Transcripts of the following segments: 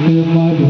my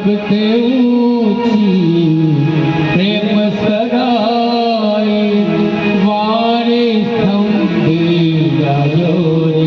સબતે ઊંચી પ્રેમ સદાય વારે સ્તંભ ગાયો